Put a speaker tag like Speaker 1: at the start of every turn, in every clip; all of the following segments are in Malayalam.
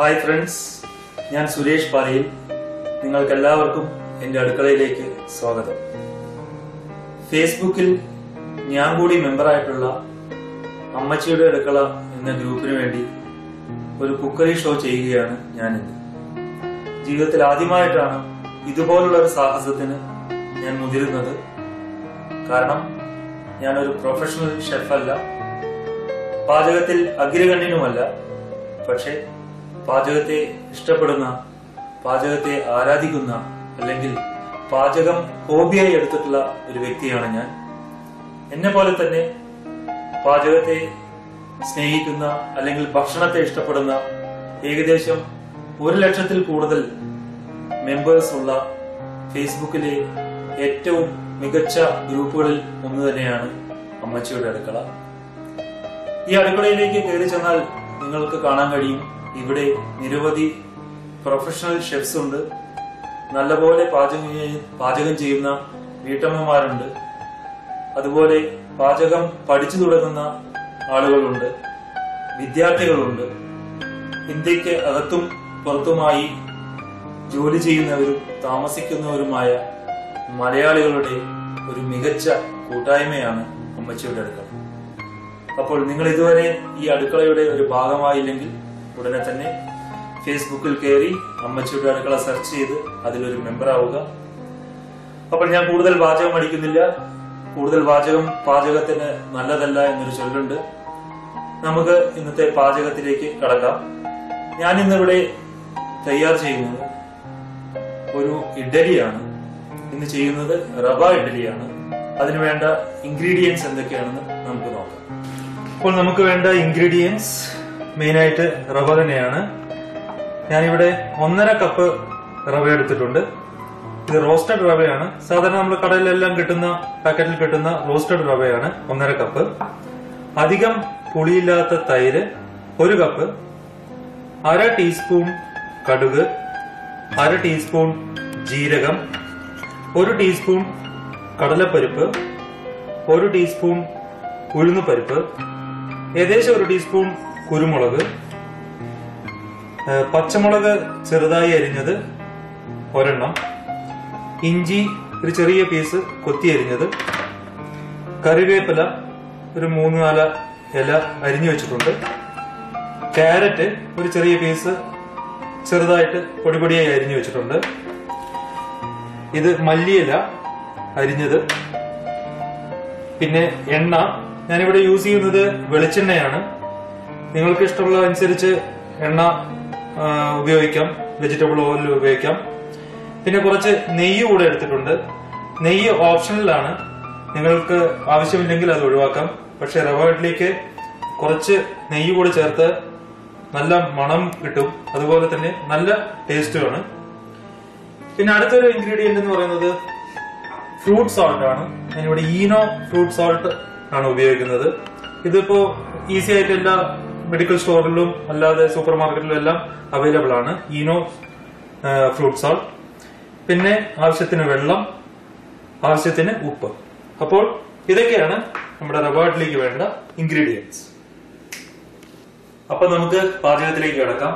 Speaker 1: ഹായ് ഫ്രണ്ട്സ് ഞാൻ സുരേഷ് പാലയിൽ നിങ്ങൾക്ക് എല്ലാവർക്കും എന്റെ അടുക്കളയിലേക്ക് സ്വാഗതം. ഫേസ്ബുക്കിൽ ഞാൻ കൂടി മെമ്പറായിട്ടുള്ള അമ്മച്ചിയുടെ അടുക്കള എന്ന ഗ്രൂപ്പിന് വേണ്ടി ഒരു കുക്കറി ഷോ ചെയ്യുകയാണ് ഞാനിന്ന് ജീവിതത്തിൽ ആദ്യമായിട്ടാണ് ഇതുപോലുള്ള ഒരു സാഹസത്തിന് ഞാൻ മുതിരുന്നത്. കാരണം ഞാനൊരു പ്രൊഫഷണൽ ഷെഫല്ല പാചകത്തിൽ അഗ്രഗണ്യനുമല്ല. പക്ഷെ പാചകത്തെ ഇഷ്ടപ്പെടുന്ന പാചകത്തെ ആരാധിക്കുന്ന അല്ലെങ്കിൽ പാചകം ഹോബിയായി എടുത്തിട്ടുള്ള ഒരു വ്യക്തിയാണ് ഞാൻ. എന്നെ പോലെ തന്നെ പാചകത്തെ സ്നേഹിക്കുന്ന അല്ലെങ്കിൽ ഭക്ഷണത്തെ ഇഷ്ടപ്പെടുന്ന ഏകദേശം ഒരു ലക്ഷത്തിൽ കൂടുതൽ മെമ്പേഴ്സ് ഉള്ള ഫേസ്ബുക്കിലെ ഏറ്റവും മികച്ച ഗ്രൂപ്പുകളിൽ ഒന്ന് തന്നെയാണ് അമ്മച്ചിയുടെ അടുക്കള. ഈ അടുക്കളയിലേക്ക് കയറി ചെന്നാൽ നിങ്ങൾക്ക് കാണാൻ കഴിയും. ഇവിടെ നിരവധി പ്രൊഫഷണൽ ഷെഫ്സ് ഉണ്ട്. നല്ലപോലെ പാചകം പാചകം ചെയ്യുന്ന വീട്ടമ്മമാരുണ്ട്. അതുപോലെ പാചകം പഠിച്ചു തുടങ്ങുന്ന ആളുകളുണ്ട്. വിദ്യാർത്ഥികളുണ്ട്. ഇന്ത്യയ്ക്ക് അകത്തും പുറത്തുമായി ജോലി ചെയ്യുന്നവരും താമസിക്കുന്നവരുമായ മലയാളികളുടെ ഒരു മികച്ച കൂട്ടായ്മയാണ് അമ്മച്ചിയുടെ അടുക്കള. അപ്പോൾ നിങ്ങൾ ഇതുവരെ ഈ അടുക്കളയുടെ ഒരു ഭാഗമായില്ലെങ്കിൽ ഉടനെ തന്നെ ഫേസ്ബുക്കിൽ കയറി അമ്മച്ചിയുടെ അടുക്കള സെർച്ച് ചെയ്ത് അതിലൊരു മെമ്പർ ആവുക. അപ്പോൾ ഞാൻ കൂടുതൽ പാചകം അടിക്കുന്നില്ല കൂടുതൽ പാചകം പാചകത്തിന് നല്ലതല്ല എന്നൊരു ചൊല്ലുണ്ട്. നമുക്ക് ഇന്നത്തെ പാചകത്തിലേക്ക് കടക്കാം. ഞാൻ ഇന്നിവിടെ തയ്യാർ ചെയ്യുന്നത് ഒരു ഇഡലിയാണ്. ഇന്ന് ചെയ്യുന്നത് റവ ഇഡലിയാണ്. അതിന് വേണ്ട ഇൻഗ്രീഡിയൻസ് എന്തൊക്കെയാണെന്ന് അപ്പോൾ നമുക്ക് വേണ്ട ഇൻഗ്രീഡിയൻസ് മെയിനായിട്ട് റവ തന്നെയാണ്. ഞാനിവിടെ ഒന്നര കപ്പ് റവ എടുത്തിട്ടുണ്ട്. ഇത് റോസ്റ്റഡ് റവയാണ്. സാധാരണ നമ്മൾ കടയിലെല്ലാം കിട്ടുന്ന പാക്കറ്റിൽ കിട്ടുന്ന റോസ്റ്റഡ് റവയാണ് ഒന്നര കപ്പ് അധികം പുളിയില്ലാത്ത തൈര് ഒരു കപ്പ് അര ടീസ്പൂൺ കടുക് അര ടീസ്പൂൺ ജീരകം ഒരു ടീസ്പൂൺ കടലപ്പരിപ്പ് ഒരു ടീസ്പൂൺ ഉഴുന്നുപരിപ്പ് ഏകദേശം ഒരു ടീസ്പൂൺ കുരുമുളക് പച്ചമുളക് ചെറുതായി അരിഞ്ഞത് ഒരെണ്ണം ഇഞ്ചി ഒരു ചെറിയ പീസ് കൊത്തി അരിഞ്ഞത് കറിവേപ്പില ഒരു മൂന്ന് നാല് ഇല അരിഞ്ഞു വെച്ചിട്ടുണ്ട് ക്യാരറ്റ് ഒരു ചെറിയ പീസ് ചെറുതായിട്ട് പൊടിപൊടിയായി അരിഞ്ഞു വെച്ചിട്ടുണ്ട് ഇത് മല്ലിയില അരിഞ്ഞത് പിന്നെ എണ്ണ ഞാനിവിടെ യൂസ് ചെയ്യുന്നത് വെളിച്ചെണ്ണയാണ്. നിങ്ങൾക്ക് ഇഷ്ടമുള്ള അനുസരിച്ച് എണ്ണ ഉപയോഗിക്കാം. വെജിറ്റബിൾ ഓയിൽ ഉപയോഗിക്കാം. പിന്നെ കുറച്ച് നെയ്യ് കൂടെ എടുത്തിട്ടുണ്ട്. നെയ്യ് ഓപ്ഷണലാണ് നിങ്ങൾക്ക് ആവശ്യമില്ലെങ്കിൽ അത് ഒഴിവാക്കാം. പക്ഷെ റവ ഇഡ്ലിക്ക് കുറച്ച് നെയ്യ് കൂടെ ചേർത്ത് നല്ല മണം കിട്ടും. അതുപോലെ തന്നെ നല്ല ടേസ്റ്റുമാണ് പിന്നെ അടുത്തൊരു ഇൻഗ്രീഡിയന്റ് എന്ന് പറയുന്നത് ഫ്രൂട്ട് സോൾട്ട് ആണ്. ഞാനിവിടെ ഈനോ ഫ്രൂട്ട് സോൾട്ട് ആണ് ഉപയോഗിക്കുന്നത്. ഇതിപ്പോ ഈസി ആയിട്ട് എല്ലാ മെഡിക്കൽ സ്റ്റോറിലും അല്ലാതെ സൂപ്പർ മാർക്കറ്റിലും എല്ലാം അവൈലബിൾ ആണ്. ഈനോ ഫ്രൂട്ട് സോൾട്ട് പിന്നെ ആവശ്യത്തിന് വെള്ളം ആവശ്യത്തിന് ഉപ്പ്. അപ്പോൾ ഇതൊക്കെയാണ് നമ്മുടെ റബാട്ടിലേക്ക് വേണ്ട ഇൻഗ്രീഡിയൻസ് അപ്പൊ നമുക്ക് പാചകത്തിലേക്ക് കിടക്കാം.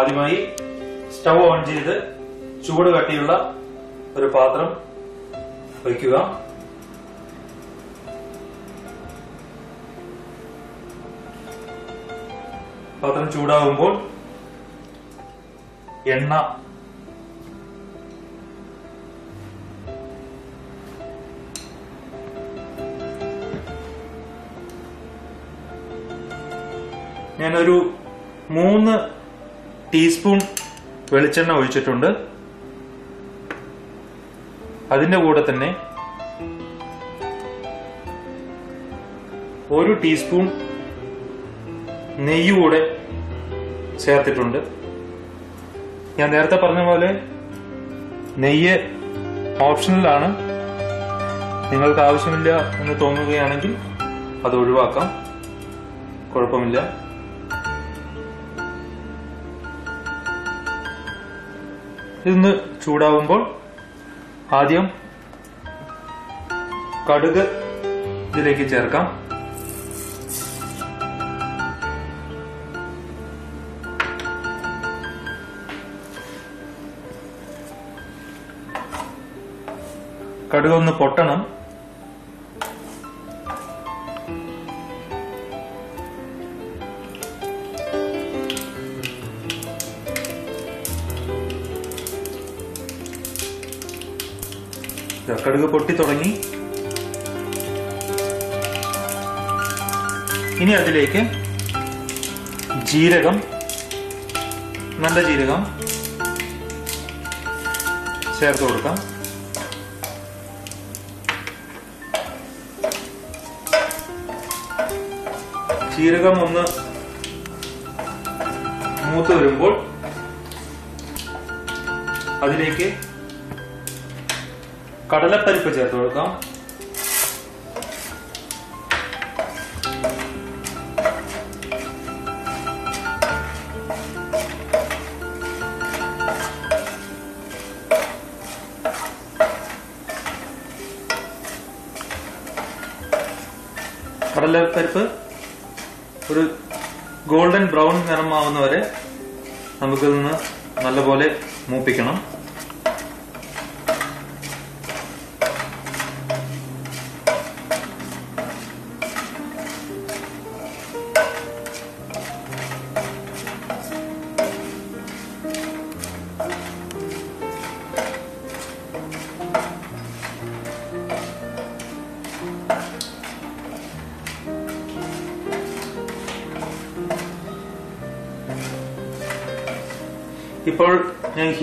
Speaker 1: ആദ്യമായി സ്റ്റൗ ഓൺ ചെയ്ത് ചൂട് കട്ടിയുള്ള ഒരു പാത്രം വയ്ക്കുക. പാത്രം ചൂടാവുമ്പോൾ എണ്ണ ഞാനൊരു മൂന്ന് ടീസ്പൂൺ വെളിച്ചെണ്ണ ഒഴിച്ചിട്ടുണ്ട്. അതിന്റെ കൂടെ തന്നെ ഒരു ടീസ്പൂൺ നെയ്യ് കൂടെ ചേർത്തിട്ടുണ്ട്. ഞാൻ നേരത്തെ പറഞ്ഞ പോലെ നെയ്യ് ഓപ്ഷണലാണ് നിങ്ങൾക്ക് ആവശ്യമില്ല എന്ന് തോന്നുകയാണെങ്കിൽ അത് ഒഴിവാക്കാം. കുഴപ്പമില്ല. ഇതൊന്ന് ചൂടാവുമ്പോൾ ആദ്യം കടുക് ഇതിലേക്ക് ചേർക്കാം. കടുക് ഒന്ന് പൊട്ടണം കടുക് പൊട്ടി തുടങ്ങി. ഇനി അതിലേക്ക് ജീരകം നല്ല ജീരകം ചേർത്ത് കൊടുക്കാം. ജീരകം ഒന്ന് മൂത്ത് വരുമ്പോൾ അതിലേക്ക് കടലപ്പരിപ്പ് ചേർത്ത് കൊടുക്കാം. ഗോൾഡൻ ബ്രൗൺ നിറമാവുന്നവരെ നമുക്ക് നിന്ന് നല്ലപോലെ മൂപ്പിക്കണം.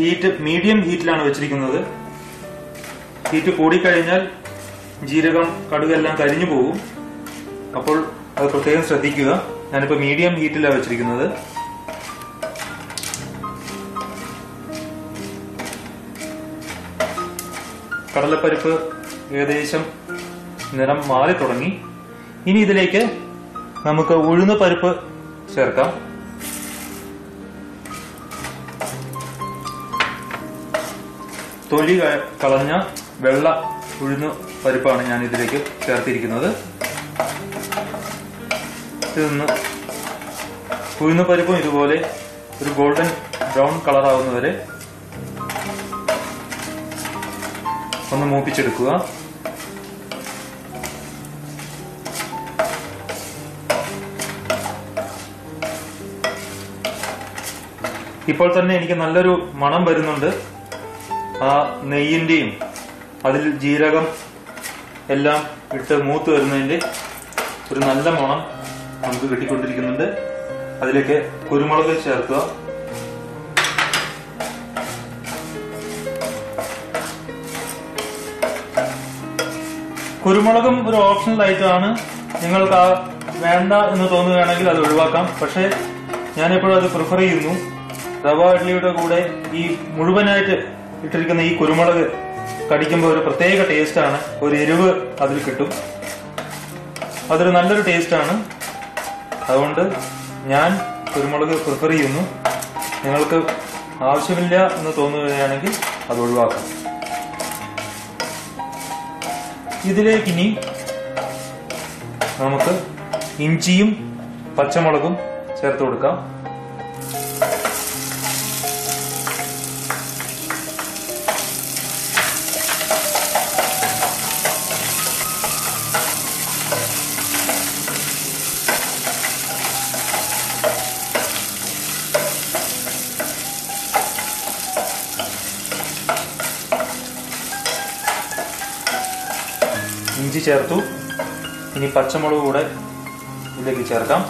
Speaker 1: ഹീറ്റ് മീഡിയം ഹീറ്റിലാണ് വെച്ചിരിക്കുന്നത്. ഹീറ്റ് കൂടിക്കഴിഞ്ഞാൽ ജീരകം കടുകെല്ലാം കരിഞ്ഞു പോകും. അപ്പോൾ അത് പ്രത്യേകം ശ്രദ്ധിക്കുക. ഞാനിപ്പോൾ മീഡിയം ഹീറ്റിലാണ് വെച്ചിരിക്കുന്നത്. കടലപ്പരിപ്പ് ഏകദേശം നിറം മാറി തുടങ്ങി ഇനി ഇതിലേക്ക് നമുക്ക് ഉഴുന്ന് പരിപ്പ് ചേർക്കാം. തൊലി കളഞ്ഞ വെള്ള ഉഴുന്ന് പരിപ്പാണ് ഞാൻ ഇതിലേക്ക് ചേർത്തിരിക്കുന്നത് ഇതൊന്ന് ഉഴുന്ന് പരിപ്പും ഇതുപോലെ ഒരു ഗോൾഡൻ ബ്രൗൺ കളർ ആവുന്നവരെ ഒന്ന് മൂപ്പിച്ചെടുക്കുക. ഇപ്പോൾ തന്നെ എനിക്ക് നല്ലൊരു മണം വരുന്നുണ്ട്. ആ നെയ്യിന്റെയും അതിൽ ജീരകം എല്ലാം ഇട്ട് മൂത്ത് വരുന്നതിന്റെ ഒരു നല്ല മണം നമുക്ക് കിട്ടിക്കൊണ്ടിരിക്കുന്നുണ്ട്. അതിലേക്ക് കുരുമുളക് ചേർക്കുക. കുരുമുളകും ഒരു ഓപ്ഷണൽ ആയിട്ടാണ് നിങ്ങൾക്ക് ആ വേണ്ട എന്ന് തോന്നുകയാണെങ്കിൽ അത് ഒഴിവാക്കാം. പക്ഷെ ഞാനെപ്പോഴും അത് പ്രിഫർ ചെയ്യുന്നു. റവ ഇഡ്ലിയുടെ കൂടെ ഈ മുഴുവനായിട്ട് ഇട്ടിരിക്കുന്ന ഈ കുരുമുളക് കടിക്കുമ്പോൾ ഒരു പ്രത്യേക ടേസ്റ്റ് ആണ്. ഒരു എരിവ് അതിൽ കിട്ടും. അതൊരു നല്ലൊരു ടേസ്റ്റ് ആണ്. അതുകൊണ്ട് ഞാൻ കുരുമുളക് പ്രിഫർ ചെയ്യുന്നു. നിങ്ങൾക്ക് ആവശ്യമില്ല എന്ന് തോന്നുകയാണെങ്കിൽ അത് ഒഴിവാക്കാം. ഇതിലേക്ക് ഇനി നമുക്ക് ഇഞ്ചിയും പച്ചമുളകും ചേർത്ത് കൊടുക്കാം. ഇഞ്ചി ചേർത്തു. ഇനി പച്ചമുളക് കൂടെ ഇതിലേക്ക് ചേർക്കാം.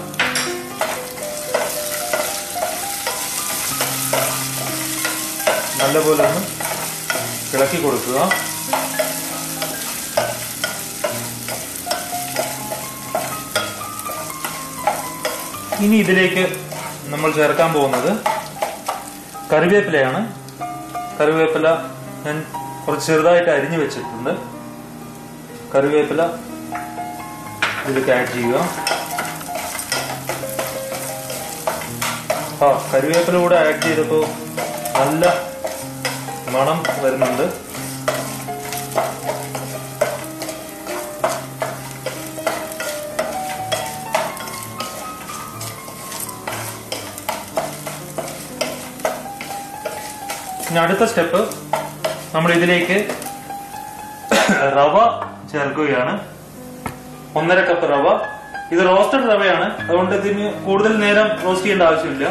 Speaker 1: നല്ലപോലെ ഒന്ന് ഇളക്കി കൊടുക്കുക. ഇനി ഇതിലേക്ക് നമ്മൾ ചേർക്കാൻ പോകുന്നത് കറിവേപ്പിലയാണ്. കറിവേപ്പില ഞാൻ കുറച്ച് ചെറുതായിട്ട് അരിഞ്ഞു വെച്ചിട്ടുണ്ട്. കറിവേപ്പില ഇതിലേക്ക് ആഡ് ചെയ്യുക. ആ കറിവേപ്പില കൂടെ ആഡ് ചെയ്തപ്പോൾ നല്ല മണം വരുന്നുണ്ട്. ഇനി അടുത്ത സ്റ്റെപ്പ് നമ്മൾ ഇതിലേക്ക് റവ ചേർക്കുകയാണ്. ഒന്നര കപ്പ് റവ. ഇത് റോസ്റ്റഡ് റവയാണ്. അതുകൊണ്ട് ഇതിന് കൂടുതൽ നേരം റോസ്റ്റ് ചെയ്യേണ്ട ആവശ്യമില്ല.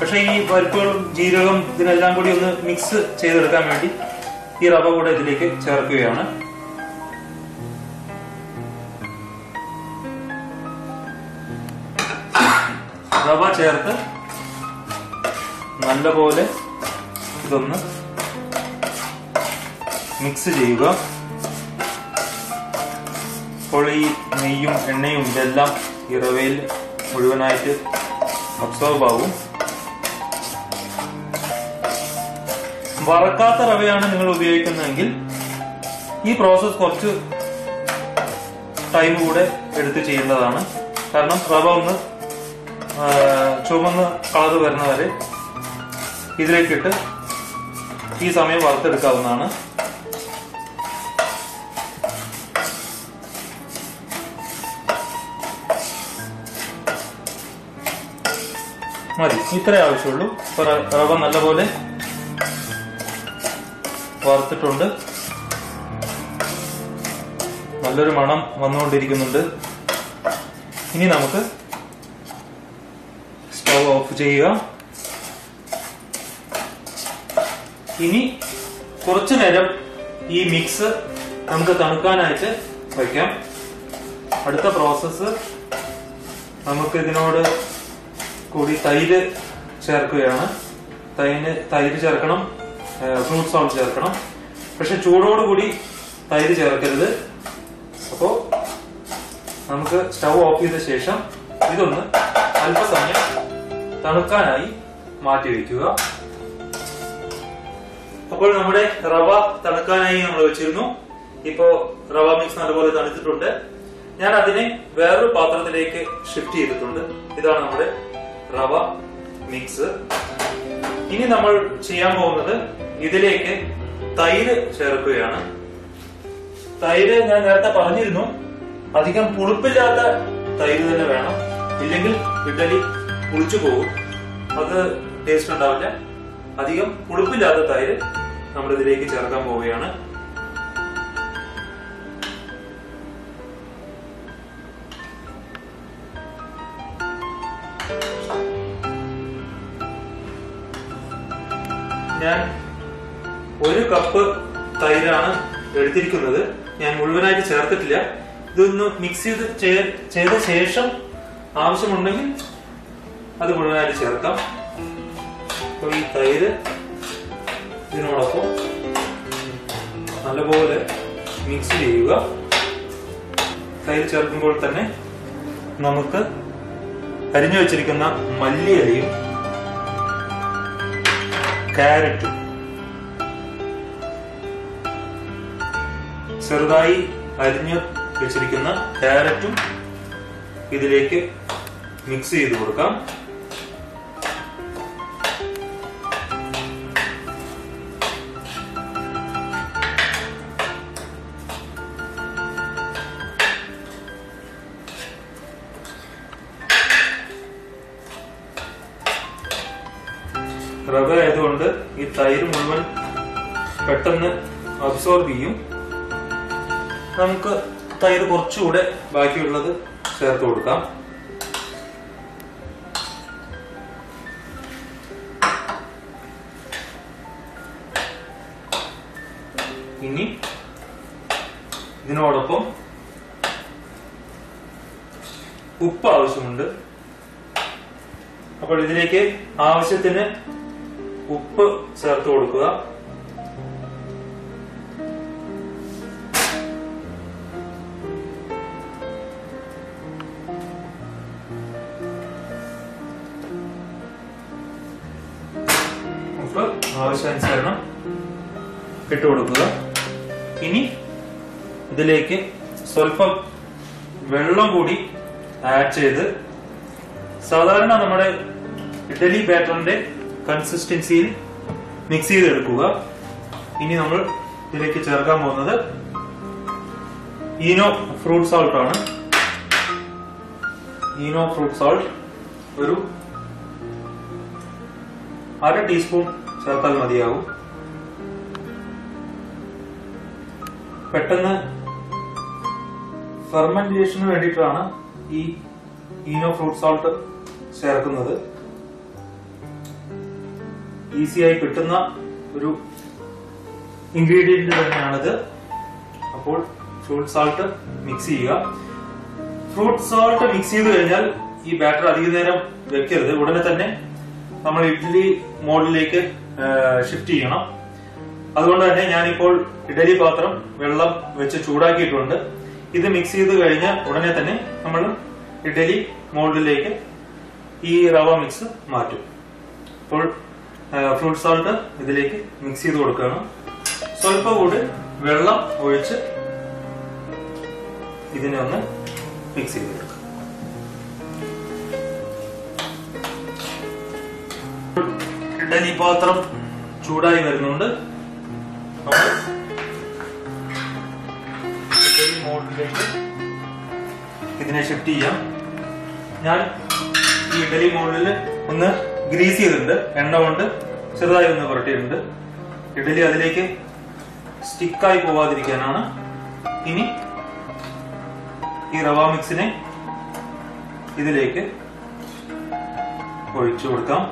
Speaker 1: പക്ഷെ ഈ പരിപ്പുകളും ജീരകം ഇതിനെല്ലാം കൂടി ഒന്ന് മിക്സ് ചെയ്തെടുക്കാൻ വേണ്ടി ഈ റവ കൂടെ ഇതിലേക്ക് ചേർക്കുകയാണ്. റവ ചേർത്ത് നല്ലപോലെ ഇതൊന്ന് മിക്സ് ചെയ്യുക. അപ്പോൾ ഈ നെയ്യും എണ്ണയും ഇതെല്ലാം ഈ റവയിൽ മുഴുവനായിട്ട് അബ്സോർബ് ആവും വറക്കാത്ത റവയാണ് നിങ്ങൾ ഉപയോഗിക്കുന്നതെങ്കിൽ ഈ പ്രോസസ് കുറച്ച് ടൈം കൂടെ എടുത്ത് ചെയ്യേണ്ടതാണ്. കാരണം റവ ഒന്ന് ചുമന്ന് കളർ വരുന്നവരെ ഇതിലേക്കിട്ട് ഈ സമയം വറുത്തെടുക്കാവുന്നതാണ്. മതി. ഇത്രേ ആവശ്യമുള്ളൂ. ഇപ്പൊ റവ നല്ലപോലെ വറുത്തിട്ടുണ്ട്. നല്ലൊരു മണം വന്നുകൊണ്ടിരിക്കുന്നുണ്ട്. ഇനി നമുക്ക് സ്റ്റവ് ഓഫ് ചെയ്യുക. ഇനി കുറച്ചു നേരം ഈ മിക്സ് നമുക്ക് തണുക്കാനായിട്ട് വയ്ക്കാം. അടുത്ത പ്രോസസ്സ് നമുക്ക് ഇതിനോട് കൂടി തൈര് ചേർക്കുകയാണ്. തൈന് തൈര് ചേർക്കണം ഫ്രൂട്ട് സോൾട്ട് ചേർക്കണം. പക്ഷെ ചൂടോടുകൂടി തൈര് ചേർക്കരുത്. അപ്പോ നമുക്ക് സ്റ്റൗ ഓഫ് ചെയ്ത ശേഷം ഇതൊന്ന് അല്പസമയം തണുക്കാനായി മാറ്റി വയ്ക്കുക. അപ്പോൾ നമ്മുടെ റവ തണുക്കാനായി നമ്മൾ വെച്ചിരുന്നു. ഇപ്പോ റവ മിക്സ് നല്ലപോലെ തണുത്തിട്ടുണ്ട്. ഞാൻ അതിനെ വേറൊരു പാത്രത്തിലേക്ക് ഷിഫ്റ്റ് ചെയ്തിട്ടുണ്ട്. ഇതാണ് നമ്മുടെ റവ മിക്സ്. ഇനി നമ്മൾ ചെയ്യാൻ പോകുന്നത് ഇതിലേക്ക് തൈര് ചേർക്കുകയാണ്. തൈര് ഞാൻ നേരത്തെ പറഞ്ഞിരുന്നു അധികം പുളിപ്പില്ലാത്ത തൈര് തന്നെ വേണം. ഇല്ലെങ്കിൽ ഇഡലി പുളിച്ചു പോകും. അത് ടേസ്റ്റ് ഉണ്ടാവില്ല. അധികം പുളിപ്പില്ലാത്ത തൈര് നമ്മൾ ഇതിലേക്ക് ചേർക്കാൻ പോവുകയാണ്. കപ്പ് തൈരാണ് എടുത്തിരിക്കുന്നത്. ഞാൻ മുഴുവനായിട്ട് ചേർത്തിട്ടില്ല. ഇതൊന്ന് മിക്സ് ചെയ്ത് ചെയ്ത ശേഷം ആവശ്യമുണ്ടെങ്കിൽ അത് മുഴുവനായിട്ട് ചേർക്കാം. അപ്പൊ ഈ തൈര് ഇതിനോടൊപ്പം നല്ലപോലെ മിക്സ് ചെയ്യുക. തൈര് ചേർക്കുമ്പോൾ തന്നെ നമുക്ക് അരിഞ്ഞു വെച്ചിരിക്കുന്ന മല്ലിയലയും ക്യാരറ്റും ചെറുതായി അരിഞ്ഞ് വെച്ചിരിക്കുന്ന ക്യാരറ്റും ഇതിലേക്ക് മിക്സ് ചെയ്ത് കൊടുക്കാം. റവ ആയതുകൊണ്ട് ഈ തൈര് മുഴുവൻ പെട്ടെന്ന് അബ്സോർബ് ചെയ്യും. നമുക്ക് തൈര് കുറച്ചുകൂടെ ബാക്കിയുള്ളത് ചേർത്ത് കൊടുക്കാം. ഇനി ഇതിനോടൊപ്പം ഉപ്പ് ആവശ്യമുണ്ട്. അപ്പോൾ ഇതിലേക്ക് ആവശ്യത്തിന് ഉപ്പ് ചേർത്ത് കൊടുക്കുക. ഉപ്പ് ആവശ്യാനുസരണം ഇട്ട് കൊടുക്കുക ഇനി ഇതിലേക്ക് സ്വല്പം വെള്ളം കൂടി ആഡ് ചെയ്ത് സാധാരണ നമ്മുടെ ഇഡലി ബാറ്ററിന്റെ കൺസിസ്റ്റൻസിയിൽ മിക്സ് ചെയ്തെടുക്കുക. ഇനി നമ്മൾ ഇതിലേക്ക് ചേർക്കാൻ പോകുന്നത് ഈനോ ഫ്രൂട്ട് സോൾട്ട് ആണ്. ഈനോ ഫ്രൂട്ട് സോൾട്ട് ഒരു അര ടീസ്പൂൺ ചേർത്താൽ മതിയാവും. പെട്ടെന്ന് ഫെർമെന്റേഷന് വേണ്ടിയിട്ടാണ് ഈ ഈനോ ഫ്രൂട്ട് സോൾട്ട് ചേർക്കുന്നത്. ഈസിയായി കിട്ടുന്ന ഒരു ഇൻഗ്രീഡിയന്റ് തന്നെയാണിത്. അപ്പോൾ ഫ്രൂട്ട് സാൾട്ട് മിക്സ് ചെയ്യുക. ഫ്രൂട്ട് സാൾട്ട് മിക്സ് ചെയ്ത് കഴിഞ്ഞാൽ ഈ ബാറ്റർ അധിക നേരം വെക്കരുത്. ഉടനെ തന്നെ നമ്മൾ ഇഡ്ഡലി മോഡിലേക്ക് ഷിഫ്റ്റ് ചെയ്യണം. അതുകൊണ്ട് തന്നെ ഞാനിപ്പോൾ ഇഡലി പാത്രം വെള്ളം വെച്ച് ചൂടാക്കിയിട്ടുണ്ട്. ഇത് മിക്സ് ചെയ്ത് കഴിഞ്ഞ ഉടനെ തന്നെ നമ്മൾ ഇഡലി മോൾഡിലേക്ക് ഈ റവ മിക്സ് മാറ്റും. അപ്പോൾ ഫ്രൂട്ട് സാൾട്ട് ഇതിലേക്ക് മിക്സ് ചെയ്ത് കൊടുക്കണം സ്വല്പം കൂടി വെള്ളം ഒഴിച്ച് ഇതിനെ ഒന്ന് മിക്സ് ചെയ്ത് കൊടുക്കാം. ഇഡലി പാത്രം ചൂടായി വരുന്നുണ്ട്. നമ്മൾ മോഡിലേക്ക് ഇതിനെ ഷിഫ്റ്റ് ചെയ്യാം. ഞാൻ ഈ ഇഡലി മോഡിൽ ഒന്ന് ഗ്രീസ് ചെയ്തിട്ടുണ്ട്. എണ്ണ കൊണ്ട് ചെറുതായി ഒന്ന് പുരട്ടിയിട്ടുണ്ട്. ഇഡലി അതിലേക്ക് സ്റ്റിക്കായി പോവാതിരിക്കാനാണ്. ഇനി ഈ റവ മിക്സിനെ ഇതിലേക്ക് ഒഴിച്ചു കൊടുക്കാം.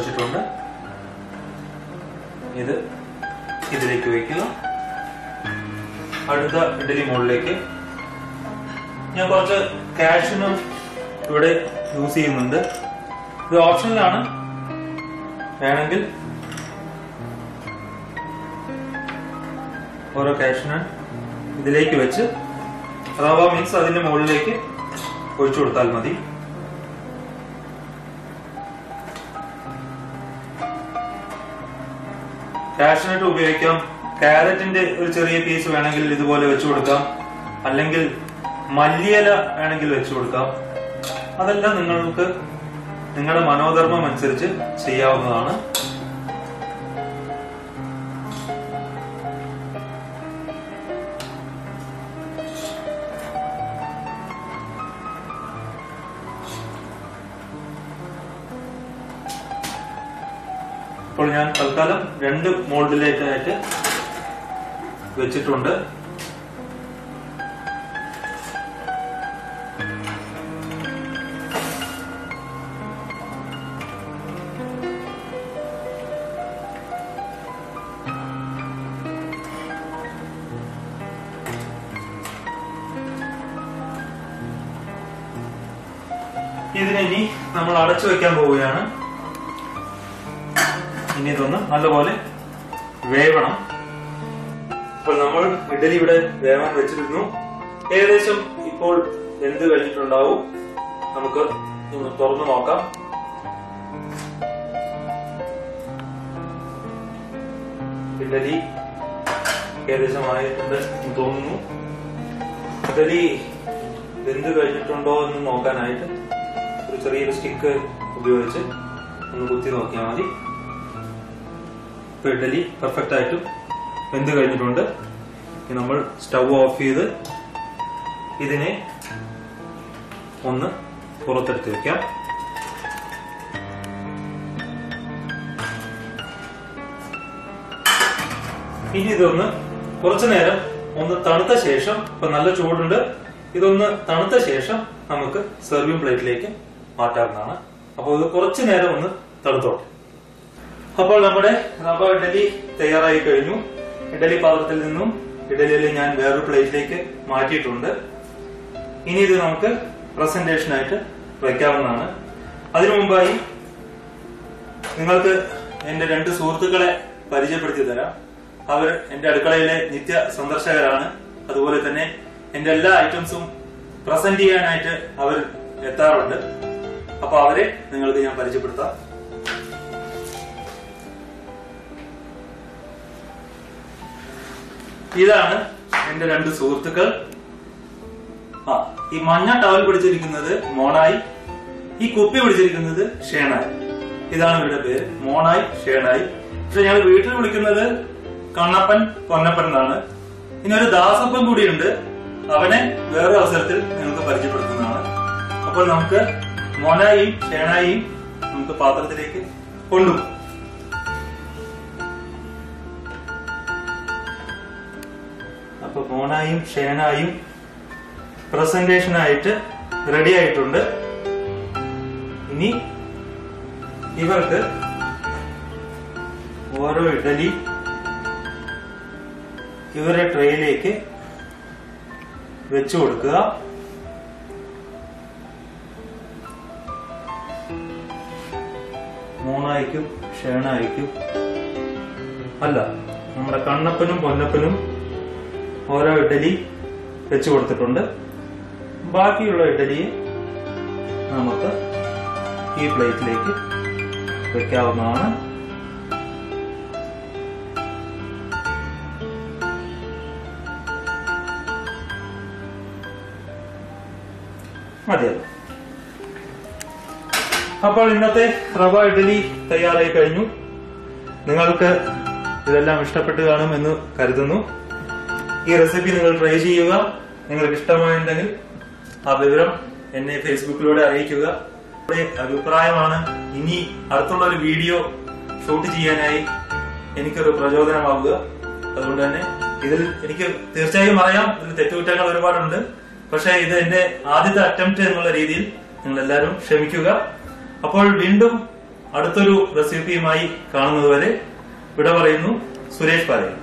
Speaker 1: ഒഴിച്ചിട്ടുണ്ട് ഇത് ഇതിലേക്ക് വയ്ക്കുക അടുത്ത ഇഡലി മുകളിലേക്ക്. ഞാൻ കുറച്ച് കാഷ്യൂനും ഇവിടെ യൂസ് ചെയ്യുന്നുണ്ട്. ഇത് ഓപ്ഷനിലാണ് വേണമെങ്കിൽ ഓരോ കാഷ്യൂണൻ ഇതിലേക്ക് വെച്ച് റവ മിക്സ് അതിന്റെ മുകളിലേക്ക് ഒഴിച്ചു കൊടുത്താൽ മതി. കാഷ്നട്ട് ഉപയോഗിക്കാം. കാരറ്റിന്റെ ഒരു ചെറിയ പീസ് വേണമെങ്കിൽ ഇതുപോലെ വെച്ചു കൊടുക്കാം. അല്ലെങ്കിൽ മല്ലിയില വേണമെങ്കിൽ വെച്ചു കൊടുക്കാം. അതെല്ലാം നിങ്ങൾക്ക് നിങ്ങളുടെ മനോധർമ്മം അനുസരിച്ച് ചെയ്യാവുന്നതാണ്. രണ്ട് മോൾഡിലേക്കായിട്ട് വെച്ചിട്ടുണ്ട്. ഇതിനെ നമ്മൾ അടച്ചു വെക്കാൻ പോവുകയാണ്. ഇനി ഇതൊന്ന് നല്ലപോലെ വേവണം. അപ്പോൾ നമ്മൾ ഇഡലി ഇവിടെ വേവാൻ വെച്ചിരുന്നു. ഏകദേശം ഇപ്പോൾ വെന്ത് കഴിഞ്ഞിട്ടുണ്ടാവും. നമുക്ക് തുറന്നു നോക്കാം. ഇഡലി ഏകദേശം ആയിട്ടുണ്ട് എന്ന് തോന്നുന്നു. ഇഡലി വെന്ത് കഴിഞ്ഞിട്ടുണ്ടോ എന്ന് നോക്കാനായിട്ട് ഒരു ചെറിയൊരു സ്റ്റിക്ക് ഉപയോഗിച്ച് ഒന്ന് കുത്തി നോക്കിയാൽ മതി. ഇപ്പൊ ഇഡലി പെർഫെക്റ്റ് ആയിട്ടും വെന്ത് കഴിഞ്ഞിട്ടുണ്ട്. നമ്മൾ സ്റ്റൗ ഓഫ് ചെയ്ത് ഇതിനെ ഒന്ന് പുറത്തെടുത്ത് വെക്കാം. ഇനി ഇതൊന്ന് കുറച്ചു നേരം ഒന്ന് തണുത്ത ശേഷം ഇപ്പൊ നല്ല ചൂടുണ്ട്. ഇതൊന്ന് തണുത്ത ശേഷം നമുക്ക് സെർവിംഗ് പ്ലേറ്റിലേക്ക് മാറ്റാവുന്നതാണ്. അപ്പോൾ ഇത് കുറച്ചു നേരം ഒന്ന് തണുത്തോട്ടെ. അപ്പോൾ നമ്മുടെ റവ ഇഡലി തയ്യാറായി കഴിഞ്ഞു. ഇഡലി പാത്രത്തിൽ നിന്നും ഇഡലിയിൽ ഞാൻ വേറൊരു പ്ലേറ്റിലേക്ക് മാറ്റിയിട്ടുണ്ട്. ഇനി ഇത് നമുക്ക് പ്രസന്റേഷനായിട്ട് വയ്ക്കാവുന്നതാണ് അതിനു മുമ്പായി നിങ്ങൾക്ക് എന്റെ രണ്ട് സുഹൃത്തുക്കളെ പരിചയപ്പെടുത്തി തരാം. അവർ എന്റെ അടുക്കളയിലെ നിത്യ സന്ദർശകരാണ്. അതുപോലെ തന്നെ എന്റെ എല്ലാ ഐറ്റംസും പ്രസന്റ് ചെയ്യാനായിട്ട് അവർ എത്താറുണ്ട്. അപ്പൊ അവരെ നിങ്ങൾക്ക് ഞാൻ പരിചയപ്പെടുത്താം. ഇതാണ് എന്റെ രണ്ട് സുഹൃത്തുക്കൾ. ആ ഈ മഞ്ഞ ടവൽ പിടിച്ചിരിക്കുന്നത് മോണായി ഈ കുപ്പി പിടിച്ചിരിക്കുന്നത് ഷേണായി. ഇതാണ് ഇവരുടെ പേര് മോണായി ഷേണായി. പക്ഷെ ഞങ്ങൾ വീട്ടിൽ വിളിക്കുന്നത് കണ്ണപ്പൻ പൊന്നപ്പൻ എന്നാണ്. ഇനി ഒരു ദാസപ്പൻ കൂടിയുണ്ട്. അവനെ വേറൊരു അവസരത്തിൽ നിങ്ങൾക്ക് പരിചയപ്പെടുത്തുന്നതാണ്. അപ്പോൾ നമുക്ക് മോനായിയും ഷേണായിയും നമുക്ക് പാത്രത്തിലേക്ക് കൊണ്ടുപോകും. മോനായും ഷേനായും പ്രസന്റേഷനായിട്ട് റെഡി ആയിട്ടുണ്ട് ഇനി ഇവർക്ക് ഓരോ ഇഡലി ഇവരുടെ ട്രേയിലേക്ക് വെച്ചു കൊടുക്കുക. മോണായിക്കും ഷേണായിക്കും അല്ല നമ്മുടെ കണ്ണപ്പനും പൊന്നപ്പനും ഓരോ ഇഡലി വെച്ചു കൊടുത്തിട്ടുണ്ട്. ബാക്കിയുള്ള ഇഡലിയെ നമുക്ക് ഈ പ്ലേറ്റിലേക്ക് വെക്കാവുന്നതാണ്. മതിയല്ലോ. അപ്പോൾ ഇന്നത്തെ റവ ഇഡലി തയ്യാറായി കഴിഞ്ഞു. നിങ്ങൾക്ക് ഇതെല്ലാം ഇഷ്ടപ്പെട്ട് കാണും എന്ന് കരുതുന്നു. ഈ റെസിപ്പി നിങ്ങൾ ട്രൈ ചെയ്യുക. നിങ്ങൾക്ക് ഇഷ്ടമായിട്ടുണ്ടെങ്കിൽ ആ വിവരം എന്നെ ഫേസ്ബുക്കിലൂടെ അറിയിക്കുക. അഭിപ്രായമാണ് ഇനി അടുത്തുള്ള ഒരു വീഡിയോ ഷൂട്ട് ചെയ്യാനായി എനിക്കൊരു പ്രചോദനമാവുക. അതുകൊണ്ട് തന്നെ ഇതിൽ എനിക്ക് തീർച്ചയായും അറിയാം ഇതിൽ തെറ്റുകുറ്റങ്ങൾ ഒരുപാടുണ്ട്. പക്ഷേ ഇത് എന്റെ ആദ്യത്തെ അറ്റംപ്റ്റ് എന്നുള്ള രീതിയിൽ നിങ്ങൾ എല്ലാവരും ക്ഷമിക്കുക. അപ്പോൾ വീണ്ടും അടുത്തൊരു റെസിപ്പിയുമായി കാണുന്നതുവരെ വിട പറയുന്നു സുരേഷ് പാലയിൽ